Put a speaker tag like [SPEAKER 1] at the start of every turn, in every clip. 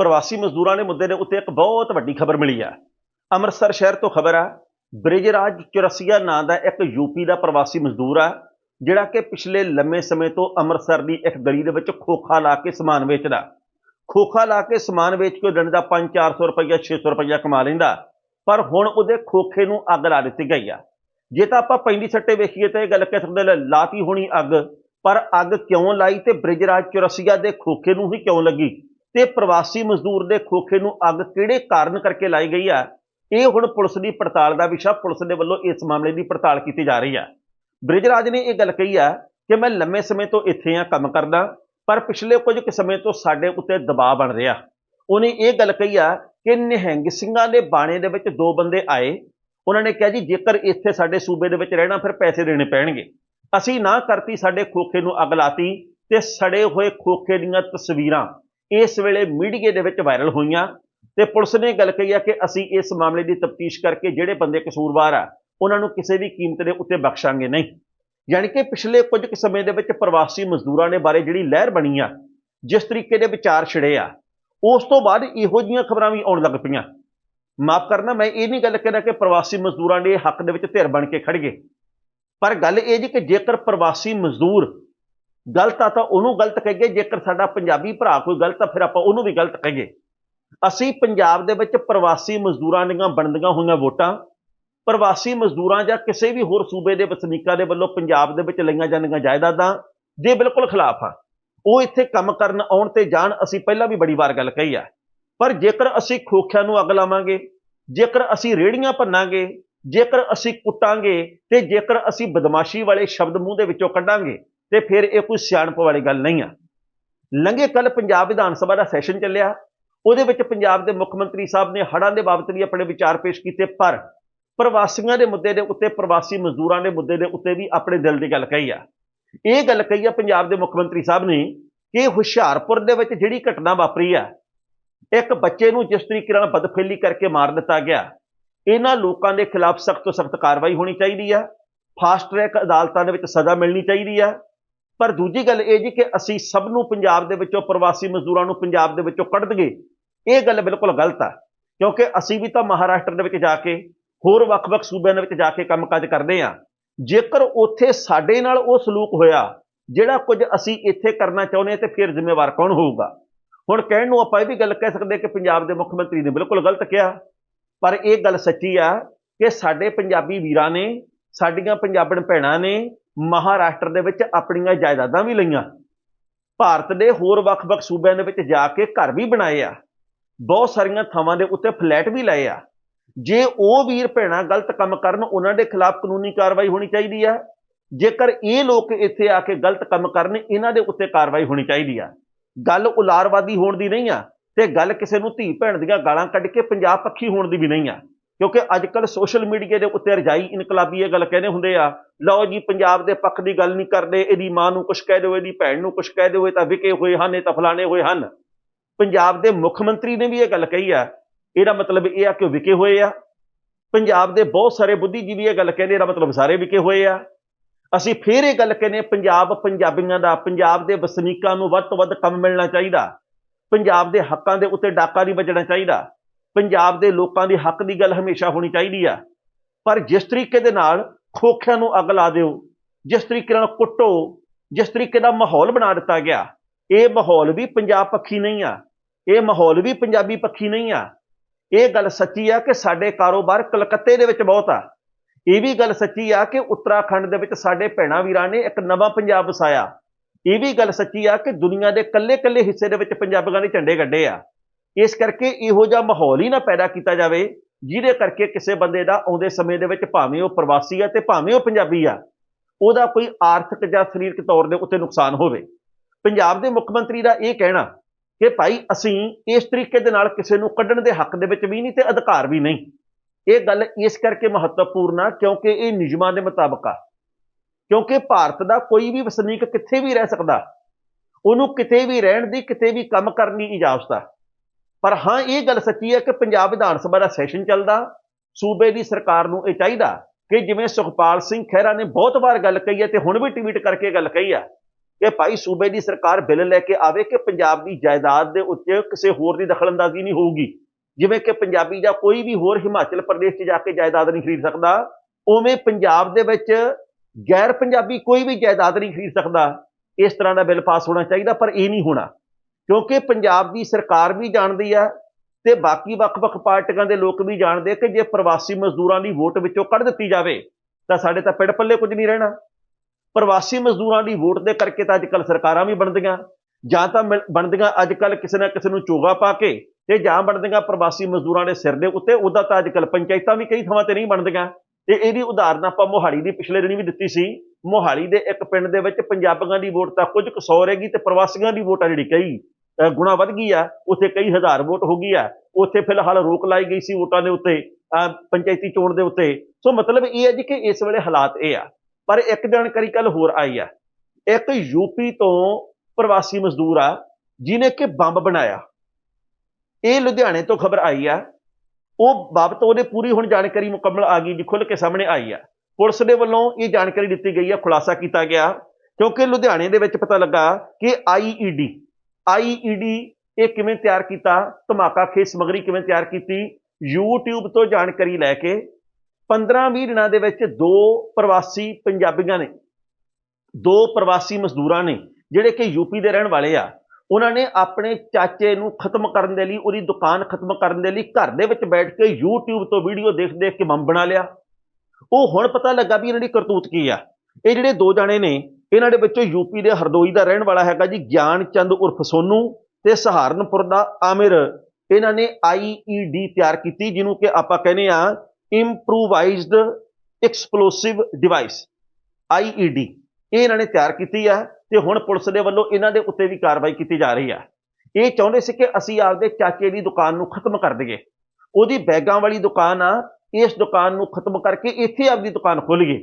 [SPEAKER 1] ਪ੍ਰਵਾਸੀ ਮਜ਼ਦੂਰਾਂ ਦੇ ਮੁੱਦੇ ਦੇ ਉੱਤੇ ਇੱਕ ਬਹੁਤ ਵੱਡੀ ਖਬਰ ਮਿਲੀ ਆ। ਅੰਮ੍ਰਿਤਸਰ ਸ਼ਹਿਰ ਤੋਂ ਖਬਰ ਆ, ਬ੍ਰਿਜਰਾਜ ਚੁਰਸੀਆ ਨਾਂ ਦਾ ਇੱਕ ਯੂਪੀ ਦਾ ਪ੍ਰਵਾਸੀ ਮਜ਼ਦੂਰ ਆ, ਜਿਹੜਾ ਕਿ ਪਿਛਲੇ ਲੰਮੇ ਸਮੇਂ ਤੋਂ ਅੰਮ੍ਰਿਤਸਰ ਦੀ ਇੱਕ ਗਲੀ ਦੇ ਵਿੱਚ ਖੋਖਾ ਲਾ ਕੇ ਸਮਾਨ ਵੇਚਦਾ। ਖੋਖਾ ਲਾ ਕੇ ਸਮਾਨ ਵੇਚ ਕੇ ਦਿਨ ਦਾ 5-400 ਰੁਪਈਆ 600 ਰੁਪਈਆ ਕਮਾ ਲੈਂਦਾ, ਪਰ ਹੁਣ ਉਹਦੇ ਖੋਖੇ ਨੂੰ ਅੱਗ ਲਾ ਦਿੱਤੀ ਗਈ ਆ। ਜੇ ਤਾਂ ਆਪਾਂ ਪੈਂਦੀ ਸੱਟੇ ਵੇਖੀਏ ਤਾਂ ਇਹ ਗੱਲ ਕਹਿ ਸਕਦੇ ਲਾਤੀ ਹੋਣੀ ਅੱਗ, ਪਰ ਅੱਗ ਕਿਉਂ ਲਾਈ ਤੇ ਬ੍ਰਿਜਰਾਜ ਚੁਰਸੀਆ ਦੇ ਖੋਖੇ ਨੂੰ ਹੀ ਕਿਉਂ ਲੱਗੀ? ਤੇ ਪ੍ਰਵਾਸੀ ਮਜ਼ਦੂਰ ਦੇ ਖੋਖੇ ਨੂੰ ਅੱਗ ਕਿਹੜੇ ਕਾਰਨ ਕਰਕੇ ਲਾਈ ਗਈ ਆ? ਇਹ ਹੁਣ ਪੁਲਿਸ ਦੀ ਪੜਤਾਲ ਦਾ ਵਿਸ਼ਾ ਪੁਲਿਸ ਦੇ ਵੱਲੋਂ ਇਸ ਮਾਮਲੇ ਦੀ ਪੜਤਾਲ ਕੀਤੀ ਜਾ ਰਹੀ ਆ। ਬ੍ਰਿਜਰਾਜ ਨੇ ਇਹ ਗੱਲ ਕਹੀ ਆ ਕਿ ਮੈਂ ਲੰਮੇ ਸਮੇਂ ਤੋਂ ਇੱਥੇ ਆ ਕੰਮ ਕਰਦਾ, ਪਰ ਪਿਛਲੇ ਕੁਝ ਕੁ ਸਮੇਂ ਤੋਂ ਸਾਡੇ ਉੱਤੇ ਦਬਾਅ ਬਣ ਰਿਹਾ। ਉਹਨੇ ਇਹ ਗੱਲ ਕਹੀ ਆ ਕਿ ਨਿਹੰਗ ਸਿੰਘਾਂ ਦੇ ਬਾਣੇ ਦੇ ਵਿੱਚ ਦੋ ਬੰਦੇ ਆਏ। ਉਹਨਾਂ ਨੇ ਕਿਹਾ ਜੀ, ਜੇਕਰ ਇੱਥੇ ਸਾਡੇ ਸੂਬੇ ਦੇ ਵਿੱਚ ਰਹਿਣਾ, ਫਿਰ ਪੈਸੇ ਦੇਣੇ ਪੈਣਗੇ। ਅਸੀਂ ਨਾ ਕਰਤੀ ਸਾਡੇ ਖੋਖੇ ਨੂੰ ਅੱਗ ਲਾਤੀ ਤੇ ਸੜੇ ਹੋਏ ਖੋਖੇ ਦੀਆਂ ਤਸਵੀਰਾਂ। ਇਸ ਵੇਲੇ ਮੀਡੀਆ ਦੇ ਵਿੱਚ ਵਾਇਰਲ ਹੋਈਆਂ ਤੇ ਪੁਲਿਸ ਨੇ ਗੱਲ ਕਹੀ ਆ ਕਿ ਅਸੀਂ ਇਸ ਮਾਮਲੇ ਦੀ ਤਫਤੀਸ਼ ਕਰਕੇ ਜਿਹੜੇ ਬੰਦੇ ਕਸੂਰਵਾਰ ਆ, ਉਹਨਾਂ ਨੂੰ ਕਿਸੇ ਵੀ ਕੀਮਤ ਦੇ ਉੱਤੇ ਬਖਸ਼ਾਂਗੇ ਨਹੀਂ। ਯਾਨੀ ਕਿ ਪਿਛਲੇ ਕੁਝ ਕੁ ਸਮੇਂ ਦੇ ਵਿੱਚ ਪ੍ਰਵਾਸੀ ਮਜ਼ਦੂਰਾਂ ਦੇ ਬਾਰੇ ਜਿਹੜੀ ਲਹਿਰ ਬਣੀ ਆ, ਜਿਸ ਤਰੀਕੇ ਦੇ ਵਿਚਾਰ ਛਿੜੇ ਆ, ਉਸ ਤੋਂ ਬਾਅਦ ਇਹੋ ਜਿਹੀਆਂ ਖਬਰਾਂ ਵੀ ਆਉਣ ਲੱਗ ਪਈਆਂ। ਮਾਫ ਕਰਨਾ, ਮੈਂ ਇਹ ਨਹੀਂ ਗੱਲ ਕਹਿਣਾ ਕਿ ਪ੍ਰਵਾਸੀ ਮਜ਼ਦੂਰਾਂ ਦੇ ਹੱਕ ਦੇ ਵਿੱਚ ਧਿਰ ਬਣ ਕੇ ਖੜ ਗਏ। ਪਰ ਗੱਲ ਇਹ ਜੀ ਕਿ ਜੇਕਰ ਪ੍ਰਵਾਸੀ ਮਜ਼ਦੂਰ ਗਲਤ ਆ ਤਾਂ ਉਹਨੂੰ ਗਲਤ ਕਹੀਏ, ਜੇਕਰ ਸਾਡਾ ਪੰਜਾਬੀ ਭਰਾ ਕੋਈ ਗਲਤ ਆ, ਫਿਰ ਆਪਾਂ ਉਹਨੂੰ ਵੀ ਗਲਤ ਕਹੀਏ। ਅਸੀਂ ਪੰਜਾਬ ਦੇ ਵਿੱਚ ਪ੍ਰਵਾਸੀ ਮਜ਼ਦੂਰਾਂ ਦੀਆਂ ਬਣਦੀਆਂ ਹੋਈਆਂ ਵੋਟਾਂ, ਪ੍ਰਵਾਸੀ ਮਜ਼ਦੂਰਾਂ ਜਾਂ ਕਿਸੇ ਵੀ ਹੋਰ ਸੂਬੇ ਦੇ ਵਸਨੀਕਾਂ ਦੇ ਵੱਲੋਂ ਪੰਜਾਬ ਦੇ ਵਿੱਚ ਲਈਆਂ ਜਾਂਦੀਆਂ ਜਾਇਦਾਦਾਂ ਦੇ ਬਿਲਕੁਲ ਖਿਲਾਫ ਆ। ਉਹ ਇੱਥੇ ਕੰਮ ਕਰਨ ਆਉਣ ਤੇ ਜਾਣ, ਅਸੀਂ ਪਹਿਲਾਂ ਵੀ ਬੜੀ ਵਾਰ ਗੱਲ ਕਹੀ ਆ। ਪਰ ਜੇਕਰ ਅਸੀਂ ਖੋਖਿਆਂ ਨੂੰ ਅੱਗ ਲਾਵਾਂਗੇ, ਜੇਕਰ ਅਸੀਂ ਰੇੜੀਆਂ ਭੰਨਾਂਗੇ, ਜੇਕਰ ਅਸੀਂ ਕੁੱਟਾਂਗੇ, ਤੇ ਜੇਕਰ ਅਸੀਂ ਬਦਮਾਸ਼ੀ ਵਾਲੇ ਸ਼ਬਦ ਮੂੰਹ ਦੇ ਵਿੱਚੋਂ ਕੱਢਾਂਗੇ ਤੇ ਫਿਰ ਇਹ ਕੋਈ ਸਿਆਣਪ ਵਾਲੀ ਗੱਲ ਨਹੀਂ ਆ। ਲੰਘੇ ਕੱਲ ਪੰਜਾਬ ਵਿਧਾਨ ਸਭਾ ਦਾ ਸੈਸ਼ਨ ਚੱਲਿਆ। ਉਹਦੇ ਵਿੱਚ ਪੰਜਾਬ ਦੇ ਮੁੱਖ ਮੰਤਰੀ ਸਾਹਿਬ ਨੇ ਹੜ੍ਹਾਂ ਦੇ ਬਾਬਤ ਵੀ ਆਪਣੇ ਵਿਚਾਰ ਪੇਸ਼ ਕੀਤੇ, ਪਰ ਪ੍ਰਵਾਸੀਆਂ ਦੇ ਮੁੱਦੇ ਦੇ ਉੱਤੇ, ਪ੍ਰਵਾਸੀ ਮਜ਼ਦੂਰਾਂ ਦੇ ਮੁੱਦੇ ਦੇ ਉੱਤੇ ਵੀ ਆਪਣੇ ਦਿਲ ਦੀ ਗੱਲ ਕਹੀ ਆ। ਇਹ ਗੱਲ ਕਹੀ ਆ ਪੰਜਾਬ ਦੇ ਮੁੱਖ ਮੰਤਰੀ ਸਾਹਿਬ ਨੇ ਕਿ ਹੁਸ਼ਿਆਰਪੁਰ ਦੇ ਵਿੱਚ ਜਿਹੜੀ ਘਟਨਾ ਵਾਪਰੀ ਆ, ਇੱਕ ਬੱਚੇ ਨੂੰ ਜਿਸ ਤਰੀਕੇ ਨਾਲ ਬਦਫੇਲੀ ਕਰਕੇ ਮਾਰ ਦਿੱਤਾ ਗਿਆ, ਇਹਨਾਂ ਲੋਕਾਂ ਦੇ ਖਿਲਾਫ ਸਖਤ ਤੋਂ ਸਖਤ ਕਾਰਵਾਈ ਹੋਣੀ ਚਾਹੀਦੀ ਆ। ਫਾਸਟ ਟਰੈਕ ਅਦਾਲਤਾਂ ਦੇ ਵਿੱਚ ਸਜ਼ਾ ਮਿਲਣੀ ਚਾਹੀਦੀ ਆ। ਪਰ ਦੂਜੀ ਗੱਲ ਇਹ ਜੀ ਕਿ ਅਸੀਂ ਸਭ ਨੂੰ ਪੰਜਾਬ ਦੇ ਵਿੱਚੋਂ ਪ੍ਰਵਾਸੀ ਮਜ਼ਦੂਰਾਂ ਨੂੰ ਪੰਜਾਬ ਦੇ ਵਿੱਚੋਂ ਕੱਢ ਦਗੇ ਇਹ ਗੱਲ ਬਿਲਕੁਲ ਗਲਤ ਆ, ਕਿਉਂਕਿ ਅਸੀਂ ਵੀ ਤਾਂ ਮਹਾਰਾਸ਼ਟਰ ਦੇ ਵਿੱਚ ਜਾ ਕੇ, ਹੋਰ ਵੱਖ-ਵੱਖ ਸੂਬਿਆਂ ਦੇ ਵਿੱਚ ਜਾ ਕੇ ਕੰਮਕਾਜ ਕਰਦੇ ਆ ਜੇਕਰ ਉੱਥੇ ਸਾਡੇ ਨਾਲ ਉਹ ਸਲੂਕ ਹੋਇਆ, ਜਿਹੜਾ ਕੁਝ ਅਸੀਂ ਇੱਥੇ ਕਰਨਾ ਚਾਹੁੰਦੇ ਤੇ ਫਿਰ ਜ਼ਿੰਮੇਵਾਰ ਕੌਣ ਹੋਊਗਾ? ਹੁਣ ਕਹਿਣ ਨੂੰ ਆਪਾਂ ਇਹ ਵੀ ਗੱਲ ਕਹਿ ਸਕਦੇ ਕਿ ਪੰਜਾਬ ਦੇ ਮੁੱਖ ਮੰਤਰੀ ਨੇ ਬਿਲਕੁਲ ਗਲਤ ਕਿਹਾ। ਪਰ ਇਹ ਗੱਲ ਸੱਚੀ ਆ ਕਿ ਸਾਡੇ ਪੰਜਾਬੀ ਵੀਰਾਂ ਨੇ, ਸਾਡੀਆਂ ਪੰਜਾਬਣ ਭੈਣਾਂ ਨੇ ਮਹਾਰਾਸ਼ਟਰ ਦੇ ਵਿੱਚ ਆਪਣੀਆਂ ਜਾਇਦਾਦਾਂ ਵੀ ਲਈਆਂ। ਭਾਰਤ ਦੇ ਹੋਰ ਵੱਖ-ਵੱਖ ਸੂਬਿਆਂ ਦੇ ਵਿੱਚ ਜਾ ਕੇ ਘਰ ਵੀ ਬਣਾਏ ਆ। ਬਹੁਤ ਸਾਰੀਆਂ ਥਾਵਾਂ ਦੇ ਉੱਤੇ ਫਲੈਟ ਵੀ ਲਏ ਆ। ਜੇ ਉਹ ਵੀਰ ਭੈਣਾਂ ਗਲਤ ਕੰਮ ਕਰਨ, ਉਹਨਾਂ ਦੇ ਖਿਲਾਫ ਕਾਨੂੰਨੀ ਕਾਰਵਾਈ ਹੋਣੀ ਚਾਹੀਦੀ ਆ। ਜੇਕਰ ਇਹ ਲੋਕ ਇੱਥੇ ਆ ਕੇ ਗਲਤ ਕੰਮ ਕਰਨ, ਇਹਨਾਂ ਦੇ ਉੱਤੇ ਕਾਰਵਾਈ ਹੋਣੀ ਚਾਹੀਦੀ ਆ। ਗੱਲ ਉਲਾਰਵਾਦੀ ਹੋਣ ਦੀ ਨਹੀਂ ਆ, ਤੇ ਗੱਲ ਕਿਸੇ ਨੂੰ ਧੀ ਭੈਣ ਦੀਆਂ ਗਾਲਾਂ ਕੱਢ ਕੇ ਪੰਜਾਬ ਪੱਖੀ ਹੋਣ ਦੀ ਵੀ ਨਹੀਂ ਆ। ਕਿਉਂਕਿ ਅੱਜ ਕੱਲ ਸੋਸ਼ਲ ਮੀਡੀਆ ਦੇ ਉੱਤੇ ਰਜਾਈ ਇਨਕਲਾਬੀ ਇਹ ਗੱਲ ਕਹਿੰਦੇ ਹੁੰਦੇ ਆ, ਲਓ ਜੀ ਪੰਜਾਬ ਦੇ ਪੱਖ ਦੀ ਗੱਲ ਨਹੀਂ ਕਰਦੇ, ਇਹਦੀ ਮਾਂ ਨੂੰ ਕੁਛ ਕਹਿ ਦਿਓ, ਇਹਦੀ ਭੈਣ ਨੂੰ ਕੁਛ ਕਹਿ ਦਿਓ, ਇਹ ਤਾਂ ਵਿਕੇ ਹੋਏ ਹਨ, ਇਹ ਤਾਂ ਫਲਾਣੇ ਹੋਏ ਹਨ। ਪੰਜਾਬ ਦੇ ਮੁੱਖ ਮੰਤਰੀ ਨੇ ਵੀ ਇਹ ਗੱਲ ਕਹੀ ਆ। ਇਹਦਾ ਮਤਲਬ ਇਹ ਆ ਕਿ ਉਹ ਵਿਕੇ ਹੋਏ ਆ। ਪੰਜਾਬ ਦੇ ਬਹੁਤ ਸਾਰੇ ਬੁੱਧੀਜੀਵੀ ਇਹ ਗੱਲ ਕਹਿੰਦੇ, ਇਹਦਾ ਮਤਲਬ ਸਾਰੇ ਵਿਕੇ ਹੋਏ ਆ। ਅਸੀਂ ਫੇਰ ਇਹ ਗੱਲ ਕਹਿੰਦੇ, ਪੰਜਾਬ ਪੰਜਾਬੀਆਂ ਦਾ, ਪੰਜਾਬ ਦੇ ਵਸਨੀਕਾਂ ਨੂੰ ਵੱਧ ਤੋਂ ਵੱਧ ਕੰਮ ਮਿਲਣਾ ਚਾਹੀਦਾ। ਪੰਜਾਬ ਦੇ ਹੱਕਾਂ ਦੇ ਉੱਤੇ ਡਾਕਾ ਨਹੀਂ ਵੱਜਣਾ ਚਾਹੀਦਾ। ਪੰਜਾਬ ਦੇ ਲੋਕਾਂ ਦੇ ਹੱਕ ਦੀ ਗੱਲ ਹਮੇਸ਼ਾ ਹੋਣੀ ਚਾਹੀਦੀ ਆ। ਪਰ ਜਿਸ ਤਰੀਕੇ ਦੇ ਨਾਲ ਖੋਖਿਆਂ ਨੂੰ ਅੱਗ ਲਾ ਦਿਓ, ਜਿਸ ਤਰੀਕੇ ਨਾਲ ਕੁੱਟੋ, ਜਿਸ ਤਰੀਕੇ ਦਾ ਮਾਹੌਲ ਬਣਾ ਦਿੱਤਾ ਗਿਆ, ਇਹ ਮਾਹੌਲ ਵੀ ਪੰਜਾਬ ਪੱਖੀ ਨਹੀਂ ਆ। ਇਹ ਮਾਹੌਲ ਵੀ ਪੰਜਾਬੀ ਪੱਖੀ ਨਹੀਂ ਆ। ਇਹ ਗੱਲ ਸੱਚੀ ਆ ਕਿ ਸਾਡੇ ਕਾਰੋਬਾਰ ਕਲਕੱਤੇ ਦੇ ਵਿੱਚ ਬਹੁਤ ਆ। ਇਹ ਵੀ ਗੱਲ ਸੱਚੀ ਆ ਕਿ ਉੱਤਰਾਖੰਡ ਦੇ ਵਿੱਚ ਸਾਡੇ ਭੈਣਾ ਵੀਰਾਂ ਨੇ ਇੱਕ ਨਵਾਂ ਪੰਜਾਬ ਵਸਾਇਆ। ਇਹ ਵੀ ਗੱਲ ਸੱਚੀ ਆ ਕਿ ਦੁਨੀਆ ਦੇ ਕੱਲੇ-ਕੱਲੇ ਹਿੱਸੇ ਦੇ ਵਿੱਚ ਪੰਜਾਬੀਆਂ ਦੇ ਝੰਡੇ ਗੱਡੇ ਆ। ਇਸ ਕਰਕੇ ਇਹੋ ਜਿਹਾ ਮਾਹੌਲ ਹੀ ਨਾ ਪੈਦਾ ਕੀਤਾ ਜਾਵੇ, ਜਿਹਦੇ ਕਰਕੇ ਕਿਸੇ ਬੰਦੇ ਦਾ ਆਉਂਦੇ ਸਮੇਂ ਦੇ ਵਿੱਚ ਭਾਵੇਂ ਉਹ ਪ੍ਰਵਾਸੀ ਆ ਤੇ ਭਾਵੇਂ ਉਹ ਪੰਜਾਬੀ ਆ, ਉਹਦਾ ਕੋਈ ਆਰਥਿਕ ਜਾਂ ਸਰੀਰਕ ਤੌਰ ਦੇ ਉੱਤੇ ਨੁਕਸਾਨ ਹੋਵੇ। ਪੰਜਾਬ ਦੇ ਮੁੱਖ ਮੰਤਰੀ ਦਾ ਇਹ ਕਹਿਣਾ ਕਿ ਭਾਈ ਅਸੀਂ ਇਸ ਤਰੀਕੇ ਦੇ ਨਾਲ ਕਿਸੇ ਨੂੰ ਕੱਢਣ ਦੇ ਹੱਕ ਦੇ ਵਿੱਚ ਵੀ ਨਹੀਂ ਤੇ ਅਧਿਕਾਰ ਵੀ ਨਹੀਂ। ਇਹ ਗੱਲ ਇਸ ਕਰਕੇ ਮਹੱਤਵਪੂਰਨ ਆ ਕਿਉਂਕਿ ਇਹ ਨਿਯਮਾਂ ਦੇ ਮੁਤਾਬਕ ਆ। ਕਿਉਂਕਿ ਭਾਰਤ ਦਾ ਕੋਈ ਵੀ ਵਸਨੀਕ ਕਿੱਥੇ ਵੀ ਰਹਿ ਸਕਦਾ, ਉਹਨੂੰ ਕਿਤੇ ਵੀ ਰਹਿਣ ਦੀ, ਕਿਤੇ ਵੀ ਕੰਮ ਕਰਨ ਦੀ ਇਜਾਜ਼ਤ ਆ। ਪਰ ਹਾਂ, ਇਹ ਗੱਲ ਸੱਚੀ ਹੈ ਕਿ ਪੰਜਾਬ ਵਿਧਾਨ ਸਭਾ ਦਾ ਸੈਸ਼ਨ ਚੱਲਦਾ। ਸੂਬੇ ਦੀ ਸਰਕਾਰ ਨੂੰ ਇਹ ਚਾਹੀਦਾ ਕਿ ਜਿਵੇਂ ਸੁਖਪਾਲ ਸਿੰਘ ਖਹਿਰਾ ਨੇ ਬਹੁਤ ਵਾਰ ਗੱਲ ਕਹੀ ਹੈ ਤੇ ਹੁਣ ਵੀ ਟਵੀਟ ਕਰਕੇ ਗੱਲ ਕਹੀ ਆ ਕਿ ਭਾਈ ਸੂਬੇ ਦੀ ਸਰਕਾਰ ਬਿੱਲ ਲੈ ਕੇ ਆਵੇ ਕਿ ਪੰਜਾਬ ਦੀ ਜਾਇਦਾਦ ਦੇ ਉੱਤੇ ਕਿਸੇ ਹੋਰ ਦੀ ਦਖਲਅੰਦਾਜ਼ੀ ਨਹੀਂ ਹੋਊਗੀ। ਜਿਵੇਂ ਕਿ ਪੰਜਾਬੀ ਜਾਂ ਕੋਈ ਵੀ ਹੋਰ ਹਿਮਾਚਲ ਪ੍ਰਦੇਸ਼ 'ਚ ਜਾ ਕੇ ਜਾਇਦਾਦ ਨਹੀਂ ਖਰੀਦ ਸਕਦਾ, ਉਵੇਂ ਪੰਜਾਬ ਦੇ ਵਿੱਚ ਗੈਰ ਪੰਜਾਬੀ ਕੋਈ ਵੀ ਜਾਇਦਾਦ ਨਹੀਂ ਖਰੀਦ ਸਕਦਾ। ਇਸ ਤਰ੍ਹਾਂ ਦਾ ਬਿੱਲ ਪਾਸ ਹੋਣਾ ਚਾਹੀਦਾ, ਪਰ ਇਹ ਨਹੀਂ ਹੋਣਾ। ਕਿਉਂਕਿ ਪੰਜਾਬ ਦੀ ਸਰਕਾਰ ਵੀ ਜਾਣਦੀ ਆ ਤੇ ਬਾਕੀ ਵੱਖ-ਵੱਖ ਪਾਰਟੀਆਂ ਦੇ ਲੋਕ ਵੀ ਜਾਣਦੇ ਕਿ ਜੇ ਪ੍ਰਵਾਸੀ ਮਜ਼ਦੂਰਾਂ ਦੀ ਵੋਟ ਵਿੱਚੋਂ ਕੱਢ ਦਿੱਤੀ ਜਾਵੇ, ਤਾਂ ਸਾਡੇ ਤਾਂ ਪਿੜ ਪੱਲੇ ਕੁਝ ਨਹੀਂ ਰਹਿਣਾ। ਪ੍ਰਵਾਸੀ ਮਜ਼ਦੂਰਾਂ ਦੀ ਵੋਟ ਦੇ ਕਰਕੇ ਤਾਂ ਅੱਜਕੱਲ ਸਰਕਾਰਾਂ ਵੀ ਬਣਦੀਆਂ, ਜਾਂ ਤਾਂ ਮਿਲ- ਬਣਦੀਆਂ ਅੱਜਕੱਲ ਕਿਸੇ ਨਾ ਕਿਸੇ ਨੂੰ ਚੋਗਾ ਪਾ ਕੇ ਤੇ ਜਾਂ ਬਣਦੀਆਂ ਪ੍ਰਵਾਸੀ ਮਜ਼ਦੂਰਾਂ ਦੇ ਸਿਰ ਦੇ ਉੱਤੇ, ਉਹਦਾ ਤਾਂ ਅੱਜਕੱਲ ਪੰਚਾਇਤਾਂ ਵੀ ਕਈ ਥਾਵਾਂ ਤੇ ਨਹੀਂ ਬਣਦੀਆਂ। ਤੇ ਇਹਦੀ ਉਦਾਹਰਨ ਆਪਾਂ ਮੋਹਾਲੀ ਦੀ ਪਿਛਲੇ ਦਿਨੀ ਵੀ ਦਿੱਤੀ ਸੀ। ਮੋਹਾਲੀ ਦੇ ਇੱਕ ਪਿੰਡ ਦੇ ਵਿੱਚ ਪੰਜਾਬੀਆਂ ਦੀ ਵੋਟ ਤਾਂ ਕੁਝ ਕੁ ਸੌ ਰਹੇਗੀ ਤੇ ਪ੍ਰਵਾਸੀਆਂ ਦੀ ਵੋਟ ਆ ਜਿਹੜੀ ਕਈ। ਗੁਣਾ ਵੱਧ ਗਈ ਆ, ਉੱਥੇ ਕਈ ਹਜ਼ਾਰ ਵੋਟ ਹੋ ਗਈ ਆ, ਉੱਥੇ ਫਿਲਹਾਲ ਰੋਕ ਲਾਈ ਗਈ ਸੀ ਵੋਟਾਂ ਦੇ ਉੱਤੇ ਪੰਚਾਇਤੀ ਚੋਣ ਦੇ ਉੱਤੇ। ਸੋ ਮਤਲਬ ਇਹ ਹੈ ਜੀ ਕਿ ਇਸ ਵੇਲੇ ਹਾਲਾਤ ਇਹ ਆ। ਪਰ ਇੱਕ ਜਾਣਕਾਰੀ ਕੱਲ ਹੋਰ ਆਈ ਆ। ਇੱਕ ਯੂਪੀ ਤੋਂ ਪ੍ਰਵਾਸੀ ਮਜ਼ਦੂਰ ਆ ਜਿਨੇ ਕਿ ਬੰਬ ਬਣਾਇਆ। ਇਹ ਲੁਧਿਆਣੇ ਤੋਂ ਖਬਰ ਆਈ ਆ। ਉਹ ਬਾਬਤ ਉਹਦੇ ਪੂਰੀ ਹੁਣ ਜਾਣਕਾਰੀ ਮੁਕੰਮਲ ਆ ਗਈ ਜੀ ਖੁੱਲ ਕੇ ਸਾਹਮਣੇ ਆਈ ਆ। ਪੁਲਿਸ ਦੇ ਵੱਲੋਂ ਇਹ ਜਾਣਕਾਰੀ ਦਿੱਤੀ ਗਈ ਆ, ਖੁਲਾਸਾ ਕੀਤਾ ਗਿਆ। ਕਿਉਂਕਿ ਲੁਧਿਆਣੇ ਦੇ ਵਿੱਚ ਪਤਾ ਲੱਗਾ ਕਿ ਆਈਈਡੀ ਆਈਈਡੀ ਇਹ ਕਿਵੇਂ ਤਿਆਰ ਕੀਤਾ? ਧਮਾਕਾ ਖੇਸ ਸਮਗਰੀ ਕਿਵੇਂ ਤਿਆਰ ਕੀਤੀ? YouTube ਤੋਂ ਜਾਣਕਾਰੀ ਲੈ ਕੇ 15-20 ਦਿਨਾਂ ਦੇ ਵਿੱਚ ਦੋ ਪ੍ਰਵਾਸੀ ਪੰਜਾਬੀਆਂ ਨੇ, ਦੋ ਪ੍ਰਵਾਸੀ ਮਜ਼ਦੂਰਾਂ ਨੇ, ਜਿਹੜੇ ਕਿ ਯੂਪੀ ਦੇ ਰਹਿਣ ਵਾਲੇ ਆ, ਉਹਨਾਂ ਨੇ ਆਪਣੇ ਚਾਚੇ ਨੂੰ ਖਤਮ ਕਰਨ ਦੇ ਲਈ, ਉਹਦੀ ਦੁਕਾਨ ਖਤਮ ਕਰਨ ਦੇ ਲਈ ਘਰ ਦੇ ਵਿੱਚ ਬੈਠ ਕੇ YouTube ਤੋਂ ਵੀਡੀਓ ਦੇਖ ਦੇਖ ਕੇ ਬੰਬ ਬਣਾ ਲਿਆ। ਉਹ ਹੁਣ ਪਤਾ ਲੱਗਾ ਵੀ ਇਹਨਾਂ ਦੀ ਕਰਤੂਤ ਕੀ ਆ। ਇਹ ਜਿਹੜੇ ਦੋ ਜਾਣੇ ਨੇ ਇਹਨਾਂ ਦੇ ਵਿੱਚੋਂ ਯੂਪੀ ਦੇ ਹਰਦੋਈ ਦਾ ਰਹਿਣ ਵਾਲਾ ਹੈਗਾ ਜੀ ਗਿਆਨ ਚੰਦ ਉਰਫ ਸੋਨੂ ਤੇ ਸਹਾਰਨਪੁਰ ਦਾ ਆਮਿਰ। ਇਹਨਾਂ ਨੇ ਆਈਈਡੀ ਤਿਆਰ ਕੀਤੀ, ਜਿਹਨੂੰ ਕਿ ਆਪਾਂ ਕਹਿੰਦੇ ਆ ਇੰਪਰੂਵਾਈਜ਼ਡ ਐਕਸਪਲੋਸਿਵ ਡਿਵਾਈਸ ਆਈਈਡੀ ਇਹ ਇਹਨਾਂ ਨੇ ਤਿਆਰ ਕੀਤੀ ਆ ਤੇ ਹੁਣ ਪੁਲਿਸ ਦੇ ਵੱਲੋਂ ਇਹਨਾਂ ਦੇ ਉੱਤੇ ਵੀ ਕਾਰਵਾਈ ਕੀਤੀ ਜਾ ਰਹੀ ਆ। ਇਹ ਚਾਹੁੰਦੇ ਸੀ ਕਿ ਅਸੀਂ ਆਪਦੇ ਚਾਚੇ ਦੀ ਦੁਕਾਨ ਨੂੰ ਖਤਮ ਕਰ ਦਈਏ। ਉਹਦੀ ਬੈਗਾਂ ਵਾਲੀ ਦੁਕਾਨ ਆ, ਇਸ ਦੁਕਾਨ ਨੂੰ ਖਤਮ ਕਰਕੇ ਇੱਥੇ ਆਪਦੀ ਦੁਕਾਨ ਖੋਲੀਏ।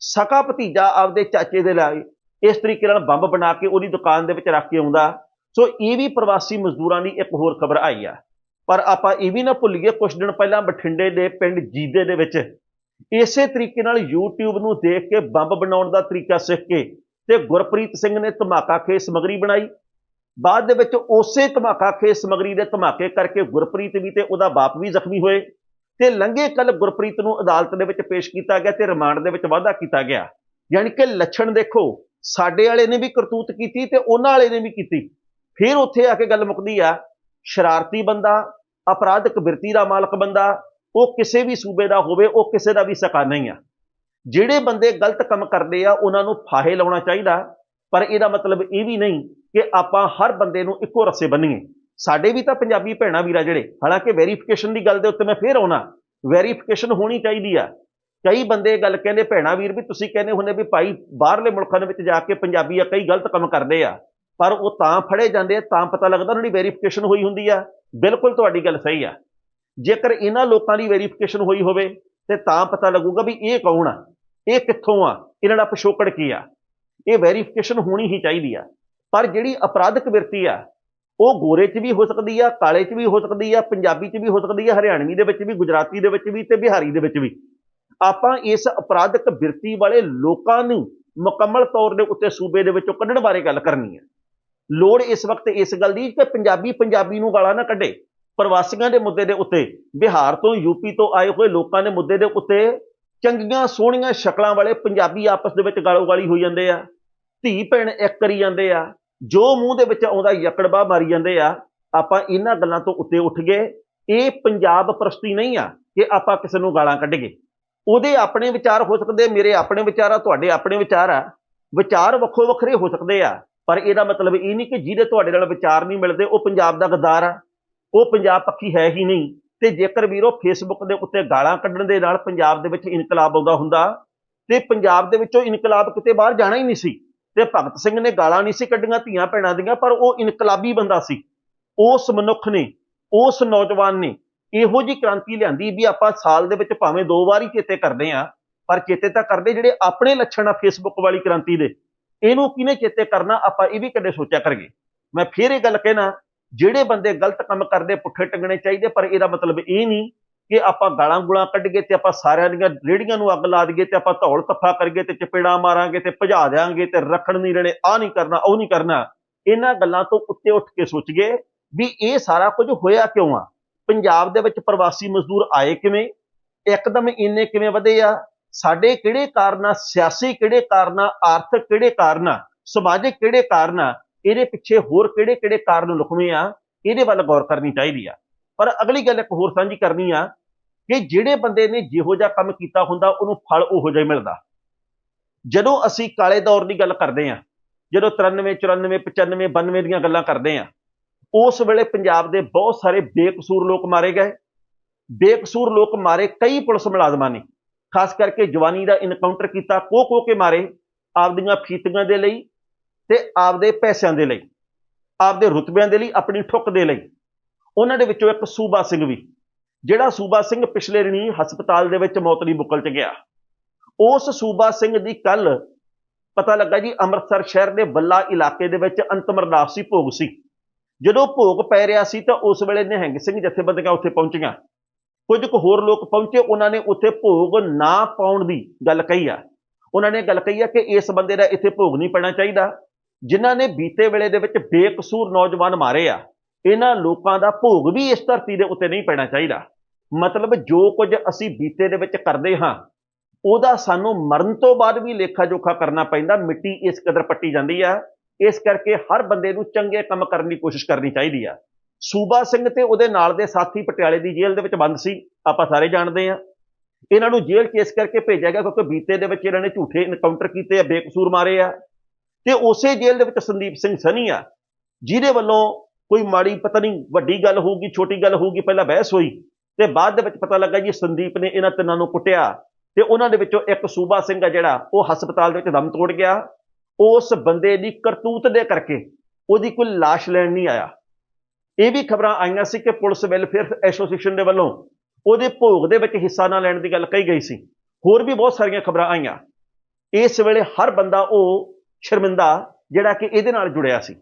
[SPEAKER 1] ਸਕਾ ਭਤੀਜਾ ਆਪਦੇ ਚਾਚੇ ਦੇ ਲਈ ਇਸ ਤਰੀਕੇ ਨਾਲ ਬੰਬ ਬਣਾ ਕੇ ਉਹਦੀ ਦੁਕਾਨ ਦੇ ਵਿੱਚ ਰੱਖ ਕੇ ਆਉਂਦਾ। ਸੋ ਇਹ ਵੀ ਪ੍ਰਵਾਸੀ ਮਜ਼ਦੂਰਾਂ ਦੀ ਇੱਕ ਹੋਰ ਖਬਰ ਆਈ ਆ। ਪਰ ਆਪਾਂ ਇਹ ਵੀ ਨਾ ਭੁੱਲੀਏ ਕੁਝ ਦਿਨ ਪਹਿਲਾਂ ਬਠਿੰਡੇ ਦੇ ਪਿੰਡ ਜੀਦੇ ਦੇ ਵਿੱਚ ਇਸੇ ਤਰੀਕੇ ਨਾਲ YouTube ਨੂੰ ਦੇਖ ਕੇ ਬੰਬ ਬਣਾਉਣ ਦਾ ਤਰੀਕਾ ਸਿੱਖ ਕੇ ਤੇ ਗੁਰਪ੍ਰੀਤ ਸਿੰਘ ਨੇ ਧਮਾਕਾ ਖੇਸ ਸਮਗਰੀ ਬਣਾਈ। ਬਾਅਦ ਦੇ ਵਿੱਚ ਉਸੇ ਧਮਾਕਾ ਖੇਸ ਸਮਗਰੀ ਦੇ ਧਮਾਕੇ ਕਰਕੇ ਗੁਰਪ੍ਰੀਤ ਵੀ ਤੇ ਉਹਦਾ ਬਾਪ ਵੀ ਜ਼ਖਮੀ ਹੋਏ। ਤੇ ਲੰਘੇ ਕੱਲ ਗੁਰਪ੍ਰੀਤ ਨੂੰ ਅਦਾਲਤ ਦੇ ਵਿੱਚ ਪੇਸ਼ ਕੀਤਾ ਗਿਆ ਤੇ ਰਿਮਾਂਡ ਦੇ ਵਿੱਚ ਵਾਅਦਾ ਕੀਤਾ ਗਿਆ। ਯਾਨੀ ਕਿ ਲੱਛਣ ਦੇਖੋ, ਸਾਡੇ ਵਾਲੇ ਨੇ ਵੀ ਕਰਤੂਤ ਕੀਤੀ ਤੇ ਉਹਨਾਂ ਵਾਲੇ ਨੇ ਵੀ ਕੀਤੀ। ਫਿਰ ਉੱਥੇ ਆ ਕੇ ਗੱਲ ਮੁੱਕਦੀ ਆ, ਸ਼ਰਾਰਤੀ ਬੰਦਾ ਅਪਰਾਧਿਕ ਬਿਰਤੀ ਦਾ ਮਾਲਕ ਬੰਦਾ, ਉਹ ਕਿਸੇ ਵੀ ਸੂਬੇ ਦਾ ਹੋਵੇ, ਉਹ ਕਿਸੇ ਦਾ ਵੀ ਸਕਾ ਨਹੀਂ ਆ। ਜਿਹੜੇ ਬੰਦੇ ਗਲਤ ਕੰਮ ਕਰਦੇ ਆ, ਉਹਨਾਂ ਨੂੰ ਫਾਹੇ ਲਾਉਣਾ ਚਾਹੀਦਾ, ਪਰ ਇਹਦਾ ਮਤਲਬ ਇਹ ਵੀ ਨਹੀਂ ਕਿ ਆਪਾਂ ਹਰ ਬੰਦੇ ਨੂੰ ਇੱਕੋ ਰੱਸੇ ਬੰਨੀਏ। ਸਾਡੇ ਵੀ ਤਾਂ ਪੰਜਾਬੀ ਭੈਣਾਂ ਵੀਰਾ ਜਿਹੜੇ, ਹਾਲਾਂਕਿ ਵੈਰੀਫਿਕੇਸ਼ਨ ਦੀ ਗੱਲ ਦੇ ਉੱਤੇ ਮੈਂ ਫੇਰ ਆਉਣਾ ਵੈਰੀਫਿਕੇਸ਼ਨ ਹੋਣੀ ਚਾਹੀਦੀ ਆ। ਕਈ ਬੰਦੇ ਗੱਲ ਕਹਿੰਦੇ, ਭੈਣਾਂ ਵੀਰ ਵੀ ਤੁਸੀਂ ਕਹਿੰਦੇ ਹੁੰਦੇ ਵੀ ਭਾਈ ਬਾਹਰਲੇ ਮੁਲਕਾਂ ਦੇ ਵਿੱਚ ਜਾ ਕੇ ਪੰਜਾਬੀ ਆ, ਕਈ ਗਲਤ ਕੰਮ ਕਰਦੇ ਆ। ਪਰ ਉਹ ਤਾਂ ਫੜੇ ਜਾਂਦੇ ਆ, ਤਾਂ ਪਤਾ ਲੱਗਦਾ ਉਹਨਾਂ ਦੀ ਵੈਰੀਫਿਕੇਸ਼ਨ ਹੋਈ ਹੁੰਦੀ ਆ। ਬਿਲਕੁਲ ਤੁਹਾਡੀ ਗੱਲ ਸਹੀ ਆ। ਜੇਕਰ ਇਹਨਾਂ ਲੋਕਾਂ ਦੀ ਵੈਰੀਫਿਕੇਸ਼ਨ ਹੋਈ ਹੋਵੇ, ਤੇ ਤਾਂ ਪਤਾ ਲੱਗੂਗਾ ਵੀ ਇਹ ਕੌਣ ਆ, ਇਹ ਕਿੱਥੋਂ ਆ, ਇਹਨਾਂ ਦਾ ਪਿਛੋਕੜ ਕੀ ਆ। ਇਹ ਵੈਰੀਫਿਕੇਸ਼ਨ ਹੋਣੀ ਹੀ ਚਾਹੀਦੀ ਆ। ਪਰ ਜਿਹੜੀ ਅਪਰਾਧਿਕ ਵਿਰਤੀ ਆ ਉਹ ਗੋਰੇ 'ਚ ਵੀ ਹੋ ਸਕਦੀ ਆ, ਕਾਲੇ 'ਚ ਵੀ ਹੋ ਸਕਦੀ ਆ, ਪੰਜਾਬੀ 'ਚ ਵੀ ਹੋ ਸਕਦੀ ਆ, ਹਰਿਆਣਵੀ ਦੇ ਵਿੱਚ ਵੀ, ਗੁਜਰਾਤੀ ਦੇ ਵਿੱਚ ਵੀ ਤੇ ਬਿਹਾਰੀ ਦੇ ਵਿੱਚ ਵੀ। ਆਪਾਂ ਇਸ ਅਪਰਾਧਿਕ ਬਿਰਤੀ ਵਾਲੇ ਲੋਕਾਂ ਨੂੰ ਮੁਕੰਮਲ ਤੌਰ ਦੇ ਉੱਤੇ ਸੂਬੇ ਦੇ ਵਿੱਚੋਂ ਕੱਢਣ ਬਾਰੇ ਗੱਲ ਕਰਨੀ ਹੈ ਲੋੜ ਇਸ ਵਕਤ ਇਸ ਗੱਲ ਦੀ ਕਿ ਪੰਜਾਬੀ ਪੰਜਾਬੀ ਨੂੰ ਗਾਲਾਂ ਨਾ ਕੱਢੇ। ਪ੍ਰਵਾਸੀਆਂ ਦੇ ਮੁੱਦੇ ਦੇ ਉੱਤੇ, ਬਿਹਾਰ ਤੋਂ ਯੂਪੀ ਤੋਂ ਆਏ ਹੋਏ ਲੋਕਾਂ ਦੇ ਮੁੱਦੇ ਦੇ ਉੱਤੇ ਚੰਗੀਆਂ ਸੋਹਣੀਆਂ ਸ਼ਕਲਾਂ ਵਾਲੇ ਪੰਜਾਬੀ ਆਪਸ ਦੇ ਵਿੱਚ ਗਾਲੋ ਗਾਲੀ ਹੋਈ ਜਾਂਦੇ ਆ। ਧੀ ਭੈਣ ਇੱਕ ਕਰੀ ਜਾਂਦੇ ਆ। ਜੋ ਮੂੰਹ ਦੇ ਵਿੱਚ ਆਉਂਦਾ ਯਕੜਬਾ ਮਾਰੀ ਜਾਂਦੇ ਆ, ਆਪਾਂ ਇਹਨਾਂ ਗੱਲਾਂ ਤੋਂ ਉੱਤੇ ਉੱਠ ਗਏ। ਇਹ ਪੰਜਾਬ ਪ੍ਰਸਤੀ ਨਹੀਂ ਆ ਕਿ ਆਪਾਂ ਕਿਸੇ ਨੂੰ ਗਾਲਾਂ ਕੱਢੀਏ। ਉਹਦੇ ਆਪਣੇ ਵਿਚਾਰ ਹੋ ਸਕਦੇ, ਮੇਰੇ ਆਪਣੇ ਵਿਚਾਰ ਆ, ਤੁਹਾਡੇ ਆਪਣੇ ਵਿਚਾਰ ਆ। ਵਿਚਾਰ ਵੱਖੋ ਵੱਖਰੇ ਹੋ ਸਕਦੇ ਆ, ਪਰ ਇਹਦਾ ਮਤਲਬ ਇਹ ਨਹੀਂ ਕਿ ਜਿਹਦੇ ਤੁਹਾਡੇ ਨਾਲ ਵਿਚਾਰ ਨਹੀਂ ਮਿਲਦੇ, ਉਹ ਪੰਜਾਬ ਦਾ ਗਦਾਰ ਆ। ਉਹ ਪੰਜਾਬ ਪੱਖੀ ਹੈ ਹੀ ਨਹੀਂ। ਤੇ ਜੇਕਰ ਵੀਰੋ ਫੇਸਬੁੱਕ ਦੇ ਉੱਤੇ ਗਾਲਾਂ ਕੱਢਣ ਦੇ ਨਾਲ ਪੰਜਾਬ ਦੇ ਵਿੱਚ ਇਨਕਲਾਬ ਆਉਂਦਾ ਹੁੰਦਾ, ਤੇ ਪੰਜਾਬ ਦੇ ਵਿੱਚੋਂ ਇਨਕਲਾਬ ਕਿਤੇ ਬਾਹਰ ਜਾਣਾ ਹੀ ਨਹੀਂ ਸੀ ਤੇ ਭਗਤ ਸਿੰਘ ਨੇ ਗਾਲਾਂ ਨਹੀਂ ਸੀ ਕੱਢੀਆਂ ਧੀਆਂ ਭੈਣਾਂ ਦੀਆਂ, ਪਰ ਉਹ ਇਨਕਲਾਬੀ ਬੰਦਾ ਸੀ। ਉਸ ਮਨੁੱਖ ਨੇ, ਉਸ ਨੌਜਵਾਨ ਨੇ ਇਹੋ ਜੀ ਕ੍ਰਾਂਤੀ ਲਿਆਂਦੀ ਵੀ ਆਪਾਂ ਸਾਲ ਦੇ ਵਿੱਚ ਭਾਵੇਂ ਦੋ ਵਾਰ ਹੀ ਚੇਤੇ ਕਰਦੇ ਆ ਪਰ ਚੇਤੇ ਤਾਂ ਕਰਦੇ ਜਿਹੜੇ ਆਪਣੇ ਲੱਛਣ ਆ ਫੇਸਬੁੱਕ ਵਾਲੀ ਕ੍ਰਾਂਤੀ ਦੇ। ਇਹਨੂੰ ਕਿਹਨੇ ਚੇਤੇ ਕਰਨਾ? ਆਪਾਂ ਇਹ ਵੀ ਕਦੇ ਸੋਚਿਆ ਕਰਗੇ ਮੈਂ ਫੇਰ ਇਹ ਗੱਲ ਕਹਿਣਾ, ਜਿਹੜੇ ਬੰਦੇ ਗਲਤ ਕੰਮ ਕਰਦੇ, ਪੁੱਠੇ ਟੰਗਣੇ ਚਾਹੀਦੇ, ਪਰ ਇਹਦਾ ਮਤਲਬ ਇਹ ਨਹੀਂ ਕਿ ਆਪਾਂ ਗਾਲਾਂ ਗੁਲਾਂ ਕੱਢੀਏ ਤੇ ਆਪਾਂ ਸਾਰਿਆਂ ਦੀਆਂ ਰੇੜੀਆਂ ਨੂੰ ਅੱਗ ਲਾ ਦਈਏ ਤੇ ਆਪਾਂ ਧੌਲ ਤੱਫਾ ਕਰੀਏ ਤੇ ਚਪੇੜਾਂ ਮਾਰਾਂਗੇ ਤੇ ਭਜਾ ਦੇਾਂਗੇ ਤੇ ਰੱਖਣ ਨਹੀਂ ਰਣੇ ਆ ਨਹੀਂ ਕਰਨਾ, ਉਹ ਨਹੀਂ ਕਰਨਾ। ਇਹਨਾਂ ਗੱਲਾਂ ਤੋਂ ਉੱਤੇ ਉੱਠ ਕੇ ਸੋਚੀਏ ਵੀ ਇਹ ਸਾਰਾ ਕੁਝ ਹੋਇਆ ਕਿਉਂ ਆ? ਪੰਜਾਬ ਦੇ ਵਿੱਚ ਪ੍ਰਵਾਸੀ ਮਜ਼ਦੂਰ ਆਏ ਕਿਵੇਂ? ਇੱਕਦਮ ਇੰਨੇ ਕਿਵੇਂ ਵਧੇ ਆ? ਸਾਡੇ ਕਿਹੜੇ ਕਾਰਨ ਆ? ਸਿਆਸੀ ਕਿਹੜੇ ਕਾਰਨ ਆਰਥਿਕ ਕਿਹੜੇ ਕਾਰਨ ਆ? ਸਮਾਜਿਕ ਕਿਹੜੇ ਕਾਰਨ ਆ? ਇਹਦੇ ਪਿੱਛੇ ਹੋਰ ਕਿਹੜੇ ਕਿਹੜੇ ਕਾਰਨ ਲੁਕਵੇਂ ਆ? ਇਹਦੇ ਵੱਲ ਗੌਰ ਕਰਨੀ ਚਾਹੀਦੀ ਆ। ਪਰ ਅਗਲੀ ਗੱਲ ਇੱਕ ਹੋਰ ਸਾਂਝੀ ਕਰਨੀ ਆ ਕਿ ਜਿਹੜੇ ਬੰਦੇ ਨੇ ਜਿਹੋ ਜਿਹਾ ਕੰਮ ਕੀਤਾ ਹੁੰਦਾ, ਉਹਨੂੰ ਫਲ ਉਹੋ ਜਿਹਾ ਮਿਲਦਾ। ਜਦੋਂ ਅਸੀਂ ਕਾਲੇ ਦੌਰ ਦੀ ਗੱਲ ਕਰਦੇ ਹਾਂ, ਜਦੋਂ 93 94 95 92 ਦੀਆਂ ਗੱਲਾਂ ਕਰਦੇ ਹਾਂ, ਉਸ ਵੇਲੇ ਪੰਜਾਬ ਦੇ ਬਹੁਤ ਸਾਰੇ ਬੇਕਸੂਰ ਲੋਕ ਮਾਰੇ ਗਏ। ਬੇਕਸੂਰ ਲੋਕ ਮਾਰੇ ਕਈ ਪੁਲਿਸ ਮੁਲਾਜ਼ਮਾਂ ਨੇ, ਖਾਸ ਕਰਕੇ ਜਵਾਨੀ ਦਾ ਇਨਕਾਊਂਟਰ ਕੀਤਾ ਕੋ ਕੋ ਕੇ ਮਾਰੇ ਆਪਦੀਆਂ ਫੀਤੀਆਂ ਦੇ ਲਈ ਤੇ ਆਪਦੇ ਪੈਸਿਆਂ ਦੇ ਲਈ, ਆਪਦੇ ਰੁਤਬਿਆਂ ਦੇ ਲਈ, ਆਪਣੀ ਠੁੱਕ ਦੇ ਲਈ। ਉਹਨਾਂ ਦੇ ਵਿੱਚੋਂ ਇੱਕ ਸੂਬਾ ਸਿੰਘ ਵੀ। ਜਿਹੜਾ ਸੂਬਾ ਸਿੰਘ ਪਿਛਲੇ ਰਣੀ ਹਸਪਤਾਲ ਦੇ ਵਿੱਚ ਮੌਤ ਦੀ ਬੁੱਕਲ 'ਚ ਗਿਆ। ਉਸ ਸੂਬਾ ਸਿੰਘ ਦੀ ਕੱਲ ਪਤਾ ਲੱਗਾ ਜੀ ਅੰਮ੍ਰਿਤਸਰ ਸ਼ਹਿਰ ਦੇ ਬੱਲਾ ਇਲਾਕੇ ਦੇ ਵਿੱਚ ਅੰਤਮ ਅਰਦਾਸ ਸੀ, ਭੋਗ ਸੀ। ਜਦੋਂ ਭੋਗ ਪੈ ਰਿਹਾ ਸੀ ਤਾਂ ਉਸ ਵੇਲੇ ਨਿਹੰਗ ਸਿੰਘ ਜਥੇਬੰਦੀਆਂ ਉੱਥੇ ਪਹੁੰਚੀਆਂ। ਕੁਝ ਕੁ ਹੋਰ ਲੋਕ ਪਹੁੰਚੇ, ਉਹਨਾਂ ਨੇ ਉੱਥੇ ਭੋਗ ਨਾ ਪਾਉਣ ਦੀ ਗੱਲ ਕਹੀ ਆ। ਉਹਨਾਂ ਨੇ ਗੱਲ ਕਹੀ ਆ ਕਿ ਇਸ ਬੰਦੇ ਦਾ ਇੱਥੇ ਭੋਗ ਨਹੀਂ ਪੈਣਾ ਚਾਹੀਦਾ। ਜਿਨ੍ਹਾਂ ਨੇ ਬੀਤੇ ਵੇਲੇ ਦੇ ਵਿੱਚ ਬੇਕਸੂਰ ਨੌਜਵਾਨ ਮਾਰੇ ਆ। ਇਹਨਾਂ ਲੋਕਾਂ ਦਾ ਭੋਗ ਵੀ ਇਸ ਧਰਤੀ ਦੇ ਉੱਤੇ ਨਹੀਂ ਪੈਣਾ ਚਾਹੀਦਾ। ਮਤਲਬ ਜੋ ਕੁਝ ਅਸੀਂ ਬੀਤੇ ਦੇ ਵਿੱਚ ਕਰਦੇ ਹਾਂ, ਉਹਦਾ ਸਾਨੂੰ ਮਰਨ ਤੋਂ ਬਾਅਦ ਵੀ ਲੇਖਾ ਜੋਖਾ ਕਰਨਾ ਪੈਂਦਾ, ਮਿੱਟੀ ਇਸ ਕਦਰ ਪੱਟੀ ਜਾਂਦੀ ਆ। ਇਸ ਕਰਕੇ ਹਰ ਬੰਦੇ ਨੂੰ ਚੰਗੇ ਕੰਮ ਕਰਨ ਦੀ ਕੋਸ਼ਿਸ਼ ਕਰਨੀ ਚਾਹੀਦੀ ਆ। ਸੂਬਾ ਸਿੰਘ ਤੇ ਉਹਦੇ ਨਾਲ ਦੇ ਸਾਥੀ ਪਟਿਆਲੇ ਦੀ ਜੇਲ੍ਹ ਦੇ ਵਿੱਚ ਬੰਦ ਸੀ, ਆਪਾਂ ਸਾਰੇ ਜਾਣਦੇ ਆ। ਇਹਨਾਂ ਨੂੰ ਜੇਲ੍ਹ 'ਚ ਇਸ ਕਰਕੇ ਭੇਜਿਆ ਗਿਆ ਕਿਉਂਕਿ ਬੀਤੇ ਦੇ ਵਿੱਚ ਇਹਨਾਂ ਨੇ ਝੂਠੇ ਇਨਕਾਊਂਟਰ ਕੀਤੇ ਆ, ਬੇਕਸੂਰ ਮਾਰੇ ਆ। ਤੇ ਉਸੇ ਜੇਲ੍ਹ ਦੇ ਵਿੱਚ ਸੰਦੀਪ ਸਿੰਘ ਸਨੀ ਆ, ਜਿਹਦੇ ਵੱਲੋਂ ਕੋਈ ਮਾੜੀ ਪਤਾ ਨਹੀਂ ਵੱਡੀ ਗੱਲ ਹੋਊਗੀ, ਛੋਟੀ ਗੱਲ ਹੋਊਗੀ, ਪਹਿਲਾਂ ਬਹਿਸ ਹੋਈ ਤੇ ਬਾਅਦ ਦੇ ਵਿੱਚ ਪਤਾ ਲੱਗਾ ਜੀ ਸੰਦੀਪ ਨੇ ਇਹਨਾਂ ਤਿੰਨਾਂ ਨੂੰ ਕੁੱਟਿਆ ਤੇ ਉਹਨਾਂ ਦੇ ਵਿੱਚੋਂ ਇੱਕ ਸੂਬਾ ਸਿੰਘ ਆ ਜਿਹੜਾ, ਉਹ ਹਸਪਤਾਲ ਦੇ ਵਿੱਚ ਦਮ ਤੋੜ ਗਿਆ। ਉਸ ਬੰਦੇ ਦੀ ਕਰਤੂਤ ਦੇ ਕਰਕੇ ਉਹਦੀ ਕੋਈ ਲਾਸ਼ ਲੈਣ ਨਹੀਂ ਆਇਆ। ਇਹ ਵੀ ਖਬਰਾਂ ਆਈਆਂ ਸੀ ਕਿ ਪੁਲਿਸ ਵੈਲਫੇਅਰ ਐਸੋਸੀਏਸ਼ਨ ਦੇ ਵੱਲੋਂ ਉਹਦੇ ਭੋਗ ਦੇ ਵਿੱਚ ਹਿੱਸਾ ਨਾ ਲੈਣ ਦੀ ਗੱਲ ਕਹੀ ਗਈ ਸੀ। ਹੋਰ ਵੀ ਬਹੁਤ ਸਾਰੀਆਂ ਖਬਰਾਂ ਆਈਆਂ। ਇਸ ਵੇਲੇ ਹਰ ਬੰਦਾ ਉਹ ਸ਼ਰਮਿੰਦਾ ਜਿਹੜਾ ਕਿ ਇਹਦੇ ਨਾਲ ਜੁੜਿਆ ਸੀ।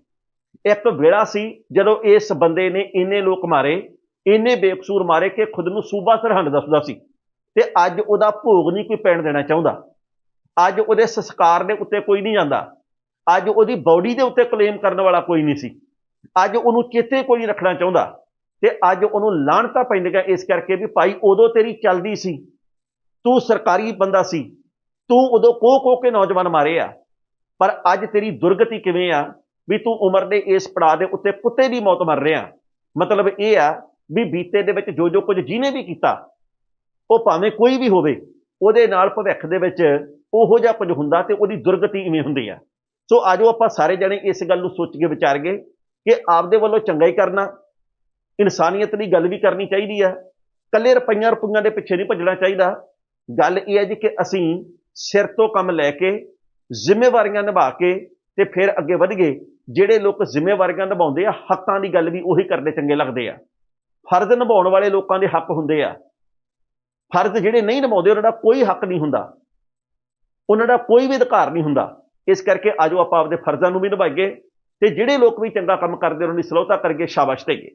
[SPEAKER 1] ਇੱਕ ਵੇਲਾ ਸੀ ਜਦੋਂ ਇਸ ਬੰਦੇ ਨੇ ਇੰਨੇ ਲੋਕ ਮਾਰੇ, ਇੰਨੇ ਬੇਕਸੂਰ ਮਾਰੇ ਕਿ ਖੁਦ ਨੂੰ ਸੂਬਾ ਸਰਹੰਦ ਦੱਸਦਾ ਸੀ। ਤੇ ਅੱਜ ਉਹਦਾ ਭੋਗ ਨਹੀਂ ਕੋਈ ਪੈਣ ਦੇਣਾ ਚਾਹੁੰਦਾ। ਅੱਜ ਉਹਦੇ ਸੰਸਕਾਰ ਦੇ ਉੱਤੇ ਕੋਈ ਨਹੀਂ ਜਾਂਦਾ। ਅੱਜ ਉਹਦੀ ਬਾਡੀ ਦੇ ਉੱਤੇ ਕਲੇਮ ਕਰਨ ਵਾਲਾ ਕੋਈ ਨਹੀਂ ਸੀ। ਅੱਜ ਉਹਨੂੰ ਚੇਤੇ ਕੋਈ ਨਹੀਂ ਰੱਖਣਾ ਚਾਹੁੰਦਾ। ਤੇ ਅੱਜ ਉਹਨੂੰ ਲਾਹਣਤਾ ਪੈਂਦੀਆਂ ਇਸ ਕਰਕੇ ਵੀ ਭਾਈ ਉਦੋਂ ਤੇਰੀ ਚੱਲਦੀ ਸੀ। ਤੂੰ ਸਰਕਾਰੀ ਬੰਦਾ ਸੀ। ਤੂੰ ਉਦੋਂ ਕੋ ਕੋ ਕੇ ਨੌਜਵਾਨ ਮਾਰੇ ਆ। ਪਰ ਅੱਜ ਤੇਰੀ ਦੁਰਗਤੀ ਕਿਵੇਂ ਆ? ਵੀ ਤੂੰ ਉਮਰ ਦੇ ਇਸ ਪੜਾਅ ਦੇ ਉੱਤੇ ਕੁੱਤੇ ਦੀ ਮੌਤ ਮਰ ਰਿਹਾ। ਮਤਲਬ ਇਹ ਆ ਵੀ ਬੀਤੇ ਦੇ ਵਿੱਚ ਜੋ ਜੋ ਕੁਝ ਜਿਹਨੇ ਵੀ ਕੀਤਾ, ਉਹ ਭਾਵੇਂ ਕੋਈ ਵੀ ਹੋਵੇ, ਉਹਦੇ ਨਾਲ ਭਵਿੱਖ ਦੇ ਵਿੱਚ ਉਹੋ ਜਿਹਾ ਕੁਝ ਹੁੰਦਾ ਤੇ ਉਹਦੀ ਦੁਰਗਤੀ ਇਵੇਂ ਹੁੰਦੀ ਆ। ਸੋ ਆਜੋ ਆਪਾਂ ਸਾਰੇ ਜਣੇ ਇਸ ਗੱਲ ਨੂੰ ਸੋਚ ਕੇ ਵਿਚਾਰਗੇ ਕਿ ਆਪਦੇ ਵੱਲੋਂ ਚੰਗਾ ਹੀ ਕਰਨਾ, ਇਨਸਾਨੀਅਤ ਦੀ ਗੱਲ ਵੀ ਕਰਨੀ ਚਾਹੀਦੀ ਆ। ਕੱਲੇ ਰੁਪਈਆਂ ਰੁਪਈਆਂ ਦੇ ਪਿੱਛੇ ਨਹੀਂ ਭੱਜਣਾ ਚਾਹੀਦਾ। ਗੱਲ ਇਹ ਹੈ ਜੀ ਕਿ ਅਸੀਂ ਸਿਰ ਤੋਂ ਕੰਮ ਲੈ ਕੇ, ਜ਼ਿੰਮੇਵਾਰੀਆਂ ਨਿਭਾ ਕੇ ਤੇ ਫਿਰ ਅੱਗੇ ਵਧ ਗਏ ਜਿਹੜੇ ਲੋਕ ਜ਼ਿੰਮੇਵਾਰੀਆਂ ਨਿਭਾਉਂਦੇ ਆ, ਹੱਕਾਂ ਦੀ ਗੱਲ ਵੀ ਉਹੀ ਕਰਦੇ ਚੰਗੇ ਲੱਗਦੇ ਆ। ਫਰਜ਼ ਨਿਭਾਉਣ ਵਾਲੇ ਲੋਕਾਂ ਦੇ ਹੱਕ ਹੁੰਦੇ ਆ। ਫਰਜ਼ ਜਿਹੜੇ ਨਹੀਂ ਨਿਭਾਉਂਦੇ, ਉਹਨਾਂ ਦਾ ਕੋਈ ਹੱਕ ਨਹੀਂ ਹੁੰਦਾ। ਉਹਨਾਂ ਦਾ ਕੋਈ ਵੀ ਅਧਿਕਾਰ ਨਹੀਂ ਹੁੰਦਾ। ਇਸ ਕਰਕੇ ਆਜੋ ਆਪਾਂ ਆਪਦੇ ਫਰਜ਼ਾਂ ਨੂੰ ਵੀ ਨਿਭਾਈਏ ਤੇ ਜਿਹੜੇ ਲੋਕ ਵੀ ਚੰਗਾ ਕੰਮ ਕਰਦੇ, ਉਹਨਾਂ ਦੀ ਸਲੋਤਾ ਕਰਕੇ ਸ਼ਾਬਾਸ਼ ਦੇਈਏ।